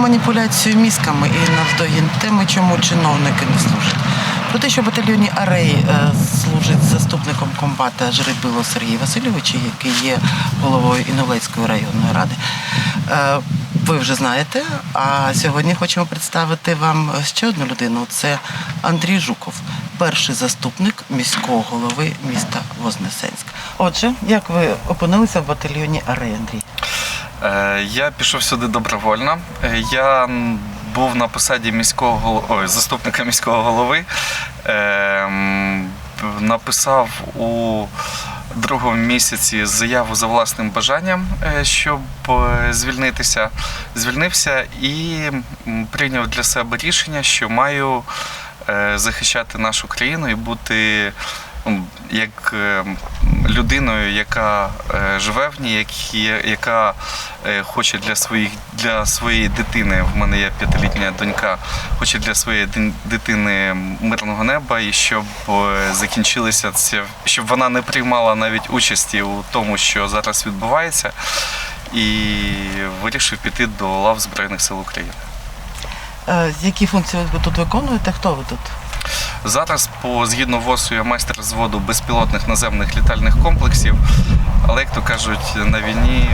маніпуляцію мізками і навздогін теми, чому чиновники не служать. Про те, що в батальйоні Арей е, служить заступником комбата Жребило Сергій Васильович, який є головою Інолецької районної ради. Е, Ви вже знаєте. А сьогодні хочемо представити вам ще одну людину. Це Андрій Жуков, перший заступник міського голови міста Вознесенськ. Отже, як ви опинилися в батальйоні Арей, Андрій? Е, Я пішов сюди добровольно. Е, Я був на посаді міського гол- ой, заступника міського голови. Е, Написав у другому місяці заяву за власним бажанням, е, щоб звільнитися. Звільнився і прийняв для себе рішення, що маю захищати нашу країну і бути як е, людиною, яка е, живе в ній, яка е, хоче для своїх для своєї дитини. В мене є п'ятилітня донька, хоче для своєї дитини мирного неба, і щоб е, закінчилися це, щоб вона не приймала навіть участі у тому, що зараз відбувається, і вирішив піти до лав Збройних сил України. Які функції ви тут виконуєте? Хто ви тут? Зараз, по згідно ВОСу, я майстер зводу безпілотних наземних літальних комплексів. Але як то кажуть, на війні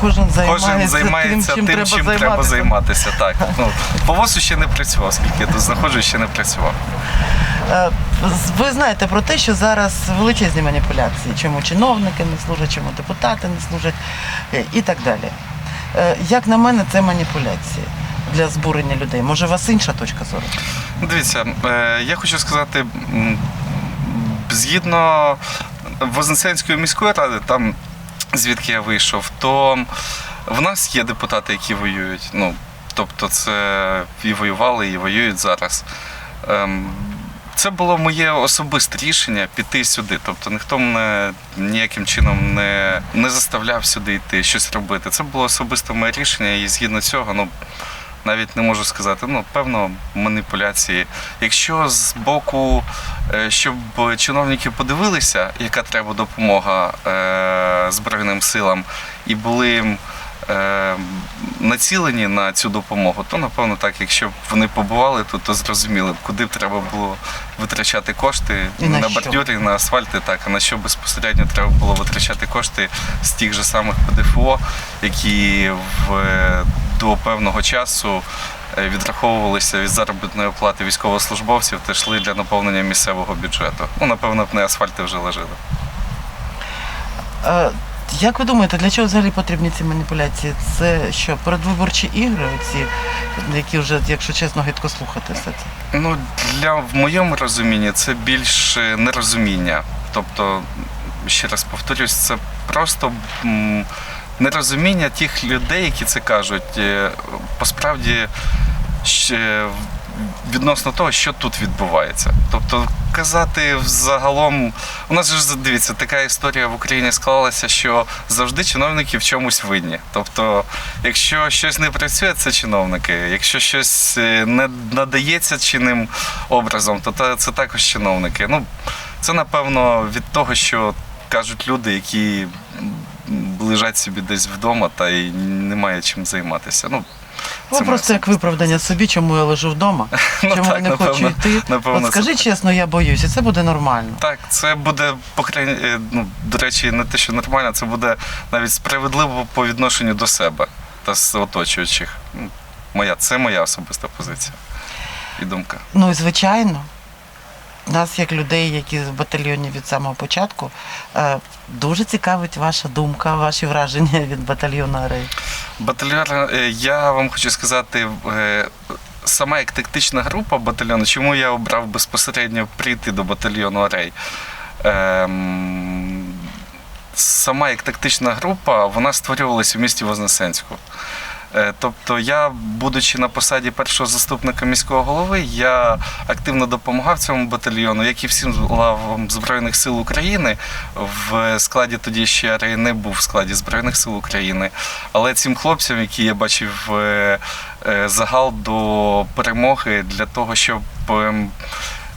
Кожен займається, кожен займається тим, чим, треба, чим займатися. треба займатися. Так ну по ВОСу ще не працював, скільки я тут знаходжусь, ще не працював. Е, Ви знаєте про те, що зараз величезні маніпуляції, чому чиновники не служать, чому депутати не служать е, і так далі. Е, Як на мене, це маніпуляції для збурення людей. Може, у вас інша точка зору? Дивіться, е, я хочу сказати, згідно Вознесенської міської ради, там звідки я вийшов, то в нас є депутати, які воюють. Ну, тобто, це і воювали, і воюють зараз. Ем, Це було моє особисте рішення піти сюди. Тобто ніхто мене ніяким чином не, не заставляв сюди йти, щось робити. Це було особисте моє рішення, і згідно цього, ну навіть не можу сказати, ну певно, маніпуляції. Якщо з боку, е, щоб чиновники подивилися, яка треба допомога е, Збройним силам, і були е, націлені на цю допомогу, то напевно так, якщо б вони побували тут, то зрозуміли б, куди б треба було витрачати кошти І на на бордюри, на асфальти, так, а на що безпосередньо треба було витрачати кошти з тих же самих ПДФО, які в, до певного часу е, відраховувалися від заробітної оплати військовослужбовців та йшли для наповнення місцевого бюджету. Ну, напевно, б не асфальти вже лежали. Як ви думаєте, для чого взагалі потрібні ці маніпуляції? Це що, передвиборчі ігри, оці, які вже, якщо чесно, гидко слухати все це? Ну, для в моєму розумінні це більше нерозуміння. Тобто, ще раз повторюсь, це просто м, нерозуміння тих людей, які це кажуть. Е, Посправді відносно того, що тут відбувається. Тобто казати взагалом, у нас ж дивіться, така історія в Україні склалася, що завжди чиновники в чомусь винні. Тобто, якщо щось не працює, це чиновники. Якщо щось е, не надається чинним образом, то це також чиновники. Ну, це напевно від того, що кажуть люди, які лежать собі десь вдома та й немає чим займатися. Ну, Ну, це просто як виправдання собі, чому я лежу вдома, Ну, чому я так, не хочу йти. напевно, От скажи це чесно, я боюся, це буде нормально. Так, це буде е, ну, до речі, не те, що нормально, це буде навіть справедливо по відношенню до себе та з оточуючих. Ну, Моя, це моя особиста позиція і думка. Ну і звичайно, нас, як людей, які в батальйоні від самого початку, е, дуже цікавить ваша думка, ваші враження від батальйону Арей. Батальйон, е, я вам хочу сказати, е, сама як тактична група батальйону, чому я обрав безпосередньо прийти до батальйону Арей? Ем, Сама як тактична група, вона створювалася в місті Вознесенську. Е, Тобто я, будучи на посаді першого заступника міського голови, я активно допомагав цьому батальйону, як і всім лавам Збройних сил України. В складі тоді ще не був в складі Збройних сил України. Але цим хлопцям, які я бачив е, е, загал до перемоги для того, щоб ем,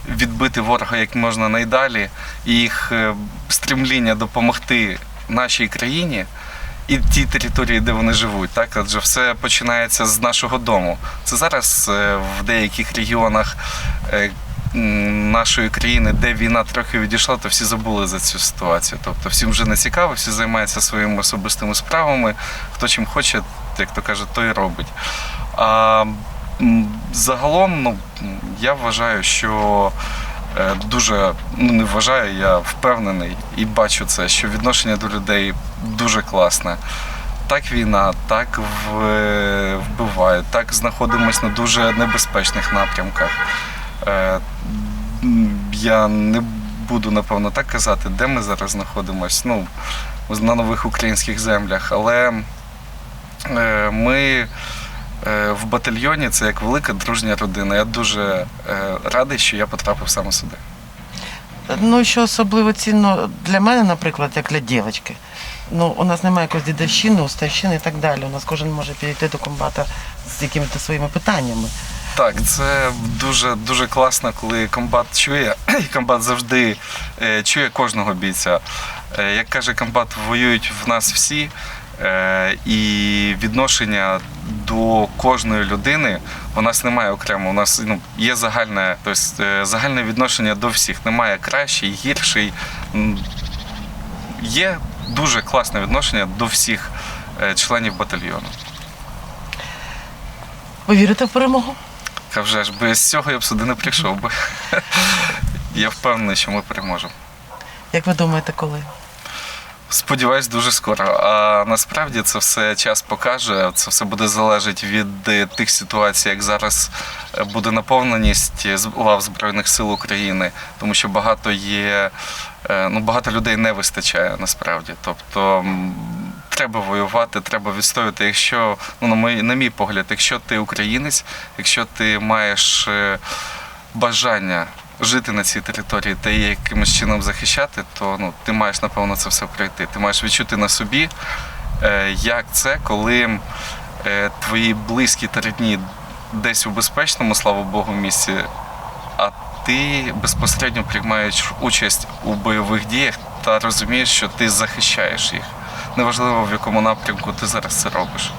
відбити ворога як можна найдалі, і їх стремління допомогти нашій країні і ті території, де вони живуть. Так, адже все починається з нашого дому. Це зараз е, в деяких регіонах. е, Нашої країни, де війна трохи відійшла, то всі забули за цю ситуацію. Тобто всім вже не цікаво, всі займаються своїми особистими справами. Хто чим хоче, як то каже, то і робить. А загалом, ну я вважаю, що дуже ну не вважаю, я впевнений і бачу це, що відношення до людей дуже класне. Так війна, так в- вбивають, так знаходимося на дуже небезпечних напрямках. Е, Я не буду напевно так казати, де ми зараз знаходимося. Ну, на нових українських землях, але е, ми е, в батальйоні це як велика дружня родина. Я дуже е, радий, що я потрапив саме сюди. Ну, що особливо цінно для мене, наприклад, як для дівчинки. Ну, у нас немає якоїсь дідовщини, уставщини і так далі. У нас кожен може підійти до комбата з якимись своїми питаннями. Так, це дуже дуже класно, коли комбат чує, і комбат завжди е, чує кожного бійця. Е, як каже комбат, воюють в нас всі, е, і відношення до кожної людини у нас немає окремо. У нас ну, є загальне, тобто, е, загальне відношення до всіх. Немає кращий, гірший. Є дуже класне відношення до всіх е, членів батальйону. Ви вірите в перемогу? А вже ж без цього я б сюди не прийшов би. Я впевнений, що ми переможемо. Як ви думаєте, коли? Сподіваюсь, дуже скоро. А насправді це все час покаже. Це все буде залежати від е, тих ситуацій, як зараз е, буде наповненість з- лав Збройних сил України, тому що багато є, е, ну багато людей не вистачає насправді. Тобто треба воювати, треба відстоювати. Якщо, ну на мій, на мій погляд, якщо ти українець, якщо ти маєш е, бажання жити на цій території та її якимось чином захищати, то ну, ти маєш, напевно, це все пройти. Ти маєш відчути на собі, е, як це, коли е, твої близькі та рідні десь у безпечному, слава Богу, місці, а ти безпосередньо приймаєш участь у бойових діях та розумієш, що ти захищаєш їх. Неважливо, в якому напрямку ти зараз це робиш.